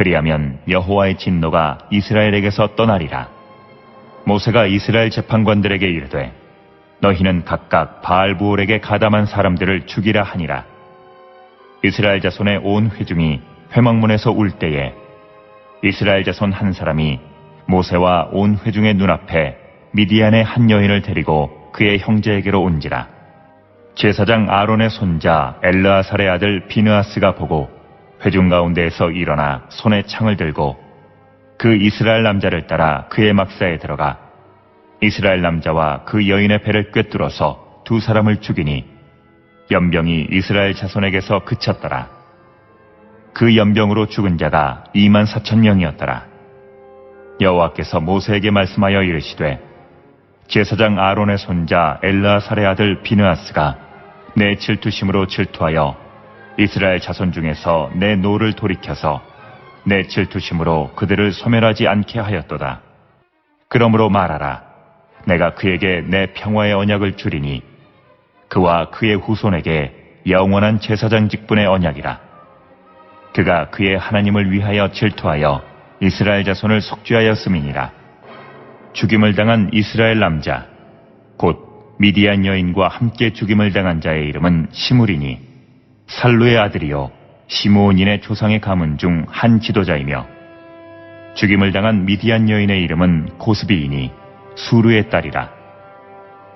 그리하면 여호와의 진노가 이스라엘에게서 떠나리라 모세가 이스라엘 재판관들에게 이르되 너희는 각각 바알부올에게 가담한 사람들을 죽이라 하니라. 이스라엘 자손의 온 회중이 회막문에서 울 때에 이스라엘 자손 한 사람이 모세와 온 회중의 눈앞에 미디안의 한 여인을 데리고 그의 형제에게로 온지라. 제사장 아론의 손자 엘르아살의 아들 비느아스가 보고 회중 가운데에서 일어나 손에 창을 들고 그 이스라엘 남자를 따라 그의 막사에 들어가 이스라엘 남자와 그 여인의 배를 꿰뚫어서 두 사람을 죽이니 연병이 이스라엘 자손에게서 그쳤더라. 그 연병으로 죽은 자가 2만 4천 명이었더라. 여호와께서 모세에게 말씀하여 이르시되 제사장 아론의 손자 엘라살의 아들 비느아스가 내 질투심으로 질투하여 이스라엘 자손 중에서 내 노를 돌이켜서 내 질투심으로 그들을 소멸하지 않게 하였도다. 그러므로 말하라. 내가 그에게 내 평화의 언약을 주리니 그와 그의 후손에게 영원한 제사장 직분의 언약이라. 그가 그의 하나님을 위하여 질투하여 이스라엘 자손을 속죄하였음이니라. 죽임을 당한 이스라엘 남자, 곧 미디안 여인과 함께 죽임을 당한 자의 이름은 시므리니 살루의 아들이요 시므온인의 조상의 가문 중 한 지도자이며 죽임을 당한 미디안 여인의 이름은 고스비이니 수르의 딸이라.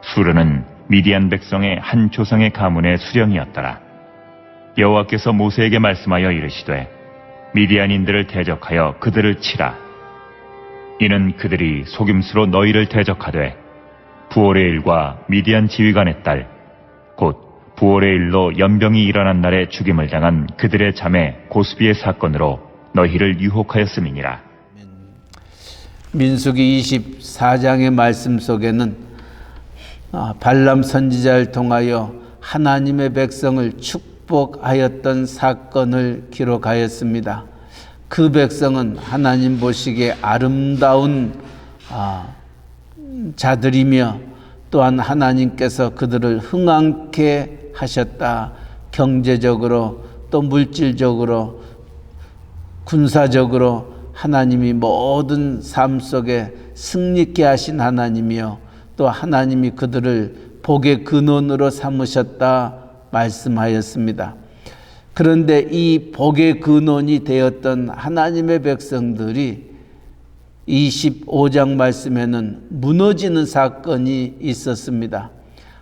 수르는 미디안 백성의 한 조상의 가문의 수령이었더라. 여호와께서 모세에게 말씀하여 이르시되 미디안인들을 대적하여 그들을 치라. 이는 그들이 속임수로 너희를 대적하되 부월의 일과 미디안 지휘관의 딸, 곧 부월의 일로 연병이 일어난 날에 죽임을 당한 그들의 자매 고스비의 사건으로 너희를 유혹하였음이니라. 민수기 24장의 말씀 속에는 아, 발람 선지자를 통하여 하나님의 백성을 축복하였던 사건을 기록하였습니다. 그 백성은 하나님 보시기에 아름다운 아, 자들이며 또한 하나님께서 그들을 흥왕케 하셨다. 경제적으로 또 물질적으로 군사적으로 하나님이 모든 삶 속에 승리케 하신 하나님이요. 또 하나님이 그들을 복의 근원으로 삼으셨다 말씀하였습니다. 그런데 이 복의 근원이 되었던 하나님의 백성들이 25장 말씀에는 무너지는 사건이 있었습니다.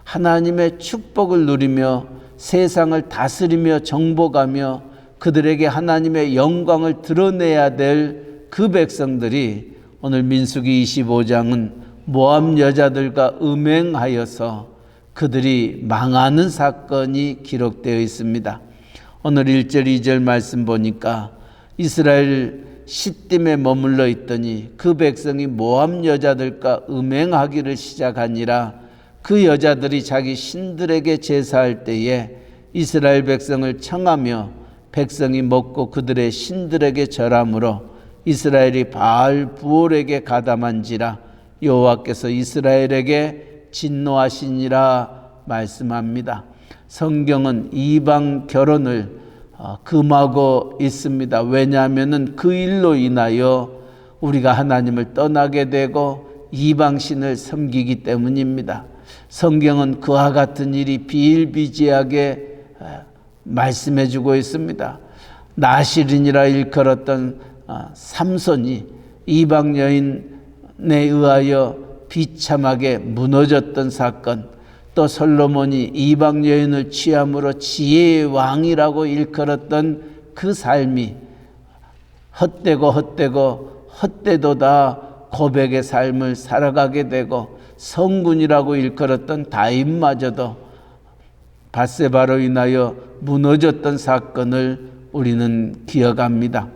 하나님의 축복을 누리며 세상을 다스리며 정복하며 그들에게 하나님의 영광을 드러내야 될 그 백성들이 오늘 민수기 25장은 모함 여자들과 음행하여서 그들이 망하는 사건이 기록되어 있습니다. 오늘 1절, 2절 말씀 보니까 이스라엘 시딤에 머물러 있더니 그 백성이 모함 여자들과 음행하기를 시작하니라 그 여자들이 자기 신들에게 제사할 때에 이스라엘 백성을 청하며 백성이 먹고 그들의 신들에게 절함으로 이스라엘이 바알 부올에게 가담한지라 여호와께서 이스라엘에게 진노하시니라 말씀합니다. 성경은 이방 결혼을 어, 금하고 있습니다. 왜냐하면은 그 일로 인하여 우리가 하나님을 떠나게 되고 이방신을 섬기기 때문입니다. 성경은 그와 같은 일이 비일비재하게 어, 말씀해 주고 있습니다. 나실인이라 일컬었던 어, 삼손이 이방 여인에 의하여 비참하게 무너졌던 사건, 또 솔로몬이 이방 여인을 취함으로 지혜의 왕이라고 일컬었던 그 삶이 헛되고 헛되고 헛되도다 고백의 삶을 살아가게 되고 성군이라고 일컬었던 다윗마저도 바세바로 인하여 무너졌던 사건을 우리는 기억합니다.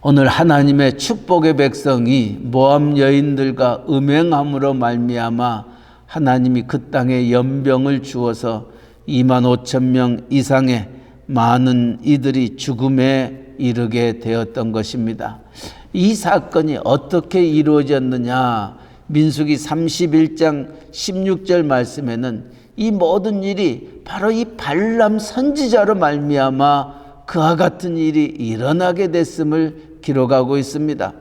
오늘 하나님의 축복의 백성이 모함 여인들과 음행함으로 말미암아 하나님이 그 땅에 연병을 주어서 2만 5천 명 이상의 많은 이들이 죽음에 이르게 되었던 것입니다. 이 사건이 어떻게 이루어졌느냐? 민수기 31장 16절 말씀에는 이 모든 일이 바로 이 발람 선지자로 말미암아 그와 같은 일이 일어나게 됐음을 기록하고 있습니다.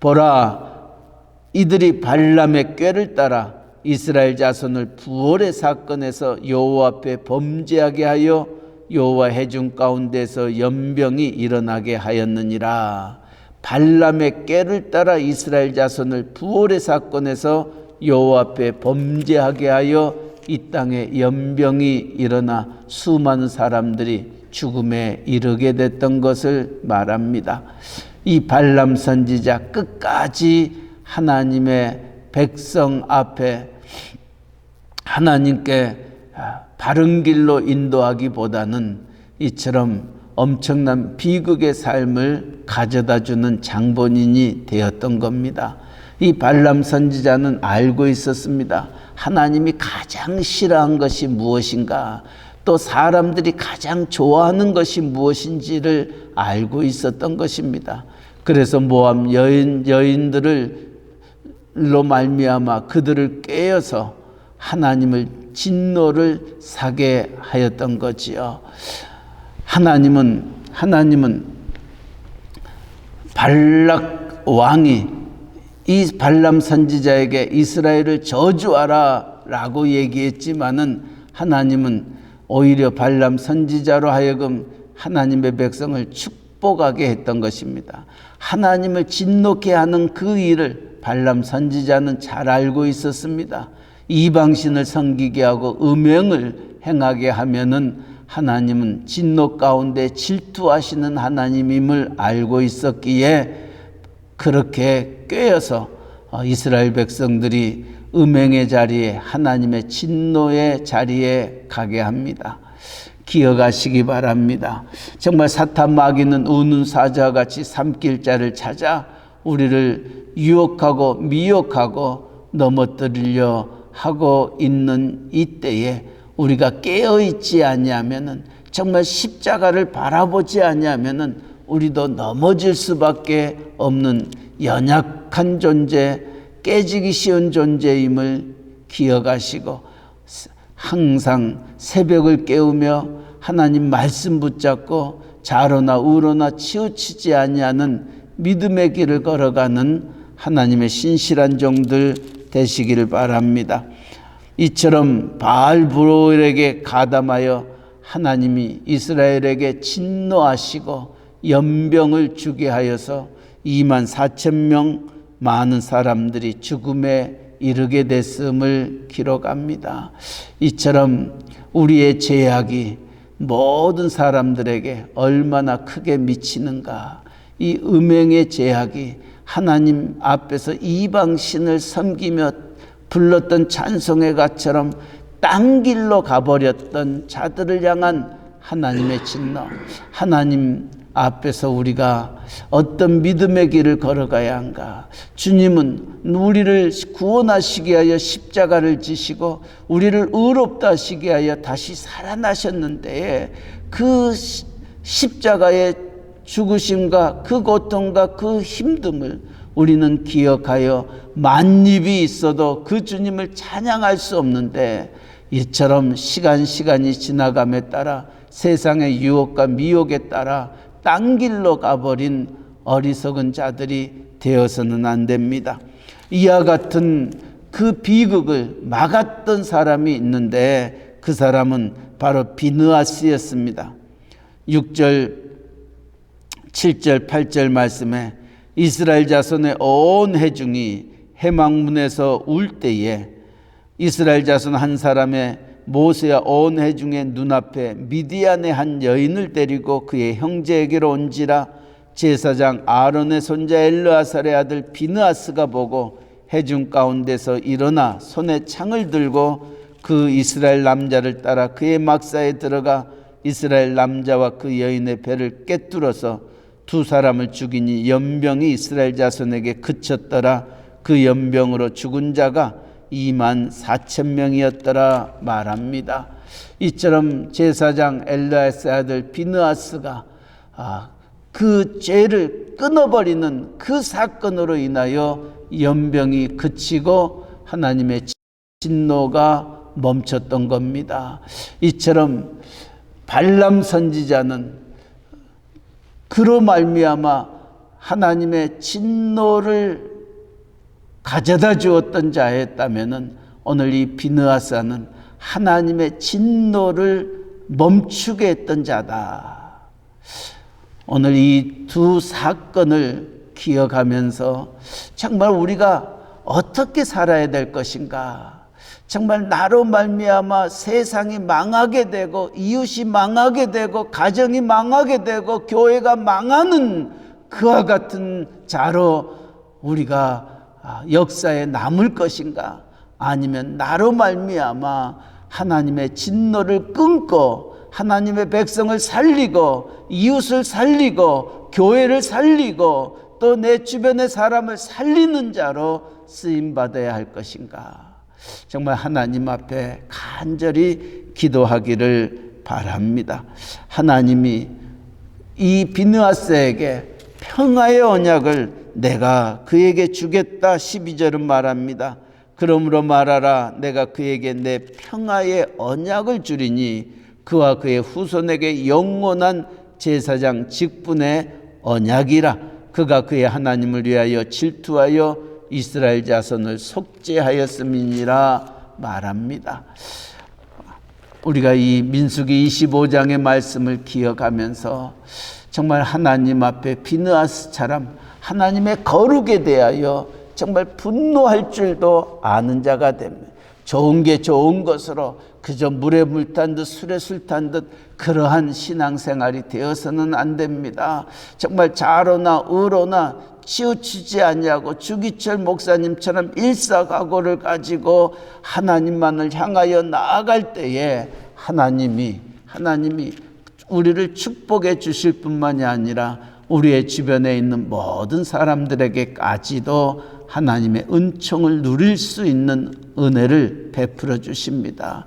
보라 이들이 발람의 꾀를 따라 이스라엘 자손을 부월의 사건에서 여호와 앞에 범죄하게 하여 여호와 해중 가운데서 연병이 일어나게 하였느니라. 발람의 꾀를 따라 이스라엘 자손을 부월의 사건에서 여호와 앞에 범죄하게 하여 이 땅에 연병이 일어나 수많은 사람들이 죽음에 이르게 됐던 것을 말합니다. 이 발람 선지자 끝까지 하나님의 백성 앞에 하나님께 바른 길로 인도하기보다는 이처럼 엄청난 비극의 삶을 가져다 주는 장본인이 되었던 겁니다. 이 발람 선지자는 알고 있었습니다. 하나님이 가장 싫어한 것이 무엇인가, 또 사람들이 가장 좋아하는 것이 무엇인지를 알고 있었던 것입니다. 그래서 모함 여인 여인들을 로 말미암아 그들을 깨어서 하나님을 진노를 사게 하였던 거지요. 하나님은 하나님은 발락 왕이 이 발람 선지자에게 이스라엘을 저주하라라고 얘기했지만은 하나님은 오히려 발람 선지자로 하여금 하나님의 백성을 축복하게 했던 것입니다. 하나님을 진노케 하는 그 일을 발람 선지자는 잘 알고 있었습니다. 이방신을 섬기게 하고 음행을 행하게 하면은 하나님은 진노 가운데 질투하시는 하나님임을 알고 있었기에 그렇게 꿰어서 어, 이스라엘 백성들이 음행의 자리에 하나님의 진노의 자리에 가게 합니다. 기억하시기 바랍니다. 정말 사탄 마귀는 우는 사자와 같이 삼킬 자를 찾아 우리를 유혹하고 미혹하고 넘어뜨리려 하고 있는 이때에 우리가 깨어 있지 아니하면은 정말 십자가를 바라보지 아니하면은 우리도 넘어질 수밖에 없는 연약한 존재, 깨지기 쉬운 존재임을 기억하시고 항상 새벽을 깨우며 하나님 말씀 붙잡고 좌로나 우로나 치우치지 아니하는 믿음의 길을 걸어가는 하나님의 신실한 종들 되시기를 바랍니다. 이처럼 바알브로에게 가담하여 하나님이 이스라엘에게 진노하시고 연병을 주게 하여서 2만 4천 명 많은 사람들이 죽음에 이르게 됐음을 기록합니다. 이처럼 우리의 죄악이 모든 사람들에게 얼마나 크게 미치는가. 이 음행의 죄악이 하나님 앞에서 이방신을 섬기며 불렀던 찬송의 가처럼 딴 길로 가버렸던 자들을 향한 하나님의 진노. 하나님 앞에서 우리가 어떤 믿음의 길을 걸어가야 한가. 주님은 우리를 구원하시기 위하여 십자가를 지시고 우리를 의롭다 하시기 위하여 다시 살아나셨는데 그 십자가의 죽으심과 그 고통과 그 힘듦을 우리는 기억하여 만입이 있어도 그 주님을 찬양할 수 없는데 이처럼 시간 시간이 지나감에 따라 세상의 유혹과 미혹에 따라 딴 길로 가버린 어리석은 자들이 되어서는 안 됩니다. 이와 같은 그 비극을 막았던 사람이 있는데 그 사람은 바로 비느아스였습니다. 6절 7절 8절 말씀에 이스라엘 자손의 온 회중이 해망문에서 울 때에 이스라엘 자손 한 사람의 모세와 온 회중의 눈앞에 미디안의 한 여인을 데리고 그의 형제에게로 온지라 제사장 아론의 손자 엘르아살의 아들 비느아스가 보고 회중 가운데서 일어나 손에 창을 들고 그 이스라엘 남자를 따라 그의 막사에 들어가 이스라엘 남자와 그 여인의 배를 꿰뚫어서 두 사람을 죽이니 연병이 이스라엘 자손에게 그쳤더라 그 연병으로 죽은 자가 2만 4천 명이었더라 말합니다. 이처럼 제사장 엘라에스 아들 비느아스가 아, 그 죄를 끊어버리는 그 사건으로 인하여 연병이 그치고 하나님의 진노가 멈췄던 겁니다. 이처럼 발람 선지자는 그로 말미암아 하나님의 진노를 가져다 주었던 자였다면은 오늘 이 비느하사는 하나님의 진노를 멈추게 했던 자다. 오늘 이 두 사건을 기억하면서 정말 우리가 어떻게 살아야 될 것인가? 정말 나로 말미암아 세상이 망하게 되고 이웃이 망하게 되고 가정이 망하게 되고 교회가 망하는 그와 같은 자로 우리가 아, 역사에 남을 것인가? 아니면 나로 말미암아 하나님의 진노를 끊고 하나님의 백성을 살리고 이웃을 살리고 교회를 살리고 또 내 주변의 사람을 살리는 자로 쓰임 받아야 할 것인가? 정말 하나님 앞에 간절히 기도하기를 바랍니다. 하나님이 이 비느하스에게 평화의 언약을 내가 그에게 주겠다 12절은 말합니다. 그러므로 말하라 내가 그에게 내 평화의 언약을 주리니 그와 그의 후손에게 영원한 제사장 직분의 언약이라 그가 그의 하나님을 위하여 질투하여 이스라엘 자손을 속죄하였음이니라 말합니다. 우리가 이 민수기 25장의 말씀을 기억하면서 정말 하나님 앞에 비느하스처럼 하나님의 거룩에 대하여 정말 분노할 줄도 아는 자가 됩니다. 좋은 게 좋은 것으로 그저 물에 물 탄 듯 술에 술 탄 듯 그러한 신앙생활이 되어서는 안 됩니다. 정말 자로나 의로나 치우치지 아니하고 주기철 목사님처럼 일사각오를 가지고 하나님만을 향하여 나아갈 때에 하나님이 하나님이 우리를 축복해 주실 뿐만이 아니라 우리의 주변에 있는 모든 사람들에게까지도 하나님의 은총을 누릴 수 있는 은혜를 베풀어 주십니다.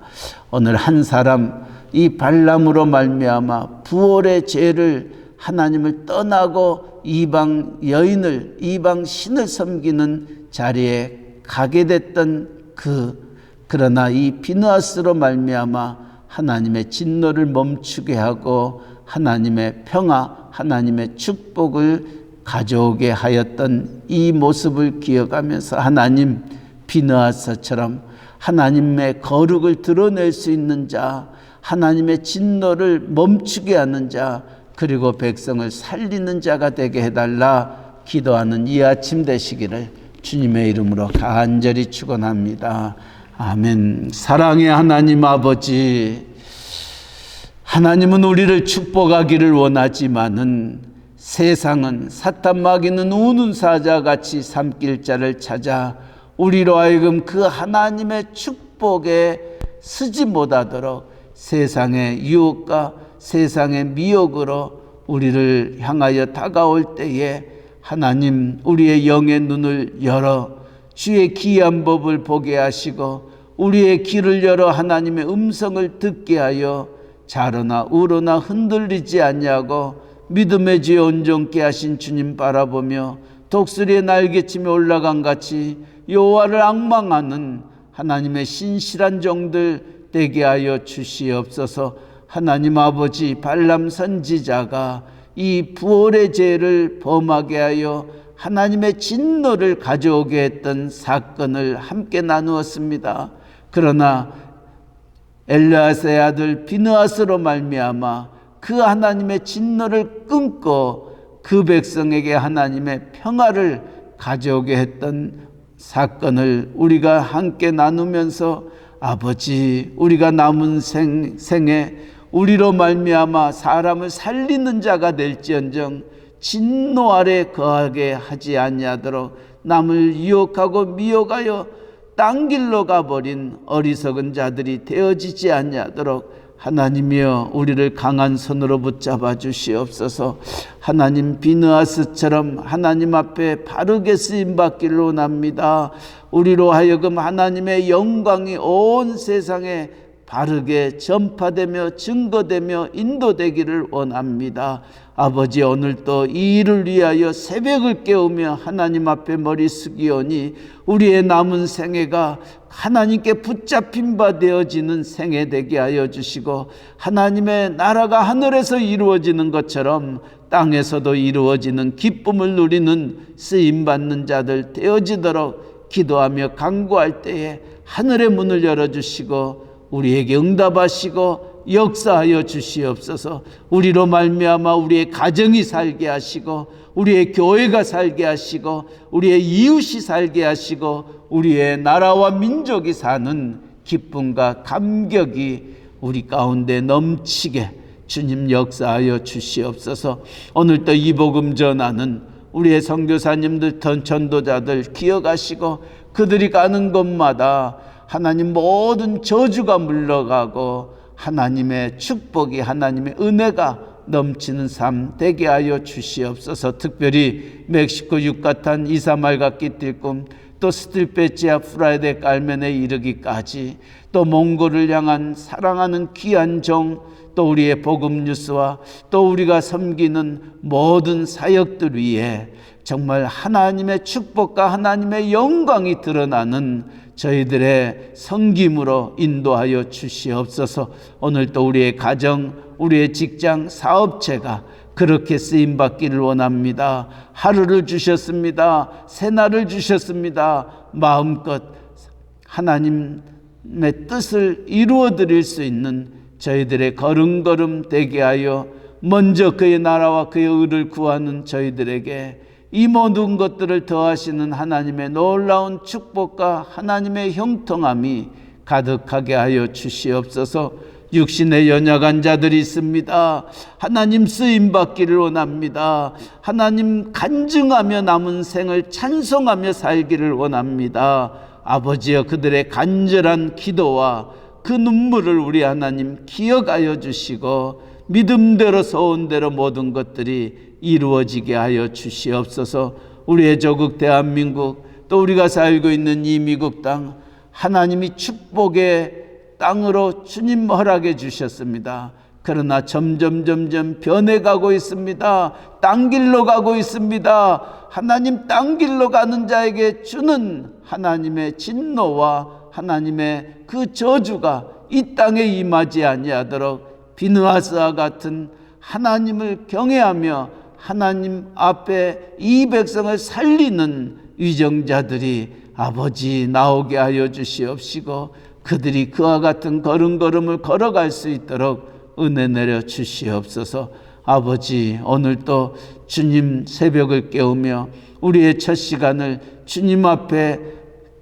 오늘 한 사람 이 발람으로 말미암아 부월의 죄를 하나님을 떠나고 이방 여인을 이방 신을 섬기는 자리에 가게 됐던 그 그러나 이 비누아스로 말미암아 하나님의 진노를 멈추게 하고 하나님의 평화, 하나님의 축복을 가져오게 하였던 이 모습을 기억하면서 하나님 비느하사처럼 하나님의 거룩을 드러낼 수 있는 자, 하나님의 진노를 멈추게 하는 자, 그리고 백성을 살리는 자가 되게 해달라 기도하는 이 아침 되시기를 주님의 이름으로 간절히 축원합니다. 아멘. 사랑의 하나님 아버지, 하나님은 우리를 축복하기를 원하지만은 세상은 사탄 마귀는 우는 사자 같이 삼킬 자를 찾아 우리로 하여금 그 하나님의 축복에 쓰지 못하도록 세상의 유혹과 세상의 미혹으로 우리를 향하여 다가올 때에 하나님 우리의 영의 눈을 열어 주의 기한 법을 보게 하시고 우리의 귀를 열어 하나님의 음성을 듣게 하여 자로나 우로나 흔들리지 않냐고 믿음의 지에 온전케 하신 주님 바라보며 독수리의 날개치며 올라간 같이 여호와를 악망하는 하나님의 신실한 종들 되게 하여 주시옵소서. 하나님 아버지 발람 선지자가 이 부월의 죄를 범하게 하여 하나님의 진노를 가져오게 했던 사건을 함께 나누었습니다. 그러나 엘리아스의 아들 비느하스로 말미암아 그 하나님의 진노를 끊고 그 백성에게 하나님의 평화를 가져오게 했던 사건을 우리가 함께 나누면서 아버지 우리가 남은 생, 생에 우리로 말미암아 사람을 살리는 자가 될지언정 진노 아래 거하게 하지 아니하도록 남을 유혹하고 미혹하여 딴 길로 가버린 어리석은 자들이 되어지지 아니하도록 하나님이여 우리를 강한 손으로 붙잡아 주시옵소서. 하나님 비느하스처럼 하나님 앞에 바르게 쓰임 받기를 원합니다. 우리로 하여금 하나님의 영광이 온 세상에 바르게 전파되며 증거되며 인도되기를 원합니다. 아버지 오늘도 이 일을 위하여 새벽을 깨우며 하나님 앞에 머리 숙이오니 우리의 남은 생애가 하나님께 붙잡힌 바 되어지는 생애 되게 하여 주시고 하나님의 나라가 하늘에서 이루어지는 것처럼 땅에서도 이루어지는 기쁨을 누리는 쓰임 받는 자들 되어지도록 기도하며 간구할 때에 하늘의 문을 열어 주시고 우리에게 응답하시고 역사하여 주시옵소서. 우리로 말미암아 우리의 가정이 살게 하시고 우리의 교회가 살게 하시고 우리의 이웃이 살게 하시고 우리의 나라와 민족이 사는 기쁨과 감격이 우리 가운데 넘치게 주님 역사하여 주시옵소서. 오늘도 이 복음 전하는 우리의 선교사님들 전- 전도자들 기억하시고 그들이 가는 곳마다 하나님 모든 저주가 물러가고 하나님의 축복이 하나님의 은혜가 넘치는 삶 되게 하여 주시옵소서. 특별히 멕시코 유카탄 이사말과 끼뛸꿈 또 스틸페치아 프라이데 깔멘에 이르기까지 또 몽골을 향한 사랑하는 귀한 종 또 우리의 복음 뉴스와 또 우리가 섬기는 모든 사역들 위에 정말 하나님의 축복과 하나님의 영광이 드러나는 저희들의 성김으로 인도하여 주시옵소서. 오늘 또 우리의 가정, 우리의 직장, 사업체가 그렇게 쓰임 받기를 원합니다. 하루를 주셨습니다. 새날을 주셨습니다. 마음껏 하나님의 뜻을 이루어 드릴 수 있는 저희들의 걸음걸음 되게 하여 먼저 그의 나라와 그의 의를 구하는 저희들에게 이 모든 것들을 더하시는 하나님의 놀라운 축복과 하나님의 형통함이 가득하게 하여 주시옵소서. 육신의 연약한 자들이 있습니다. 하나님 쓰임 받기를 원합니다. 하나님 간증하며 남은 생을 찬송하며 살기를 원합니다. 아버지여 그들의 간절한 기도와 그 눈물을 우리 하나님 기억하여 주시고 믿음대로 소원 대로 모든 것들이 이루어지게 하여 주시옵소서. 우리의 조국 대한민국 또 우리가 살고 있는 이 미국 땅 하나님이 축복의 땅으로 주님 허락해 주셨습니다. 그러나 점점 점점 변해가고 있습니다. 땅 길로 가고 있습니다. 하나님 땅 길로 가는 자에게 주는 하나님의 진노와 하나님의 그 저주가 이 땅에 임하지 아니하도록 비느하스와 같은 하나님을 경외하며 하나님 앞에 이 백성을 살리는 위정자들이 아버지 나오게 하여 주시옵시고 그들이 그와 같은 걸음걸음을 걸어갈 수 있도록 은혜 내려 주시옵소서. 아버지 오늘도 주님 새벽을 깨우며 우리의 첫 시간을 주님 앞에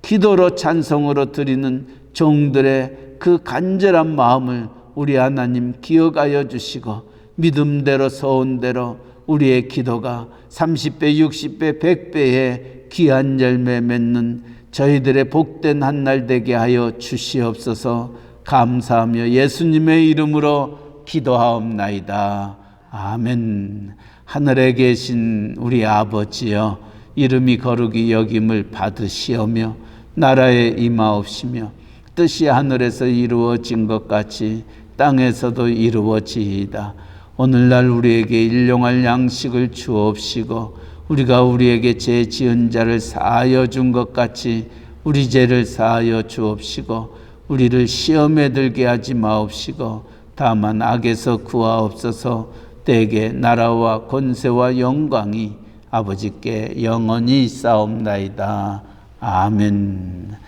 기도로 찬송으로 드리는 종들의 그 간절한 마음을 우리 하나님 기억하여 주시고 믿음대로 소원대로 우리의 기도가 30배, 60배, 100배의 귀한 열매 맺는 저희들의 복된 한 날 되게 하여 주시옵소서 감사하며 예수님의 이름으로 기도하옵나이다. 아멘. 하늘에 계신 우리 아버지여 이름이 거룩이 여김을 받으시오며 나라에 임하옵시며 뜻이 하늘에서 이루어진 것 같이 땅에서도 이루어지이다. 오늘날 우리에게 일용할 양식을 주옵시고 우리가 우리에게 죄 지은 자를 사하여 준 것 같이 우리 죄를 사하여 주옵시고 우리를 시험에 들게 하지 마옵시고 다만 악에서 구하옵소서 대개 나라와 권세와 영광이 아버지께 영원히 싸움나이다. 아멘.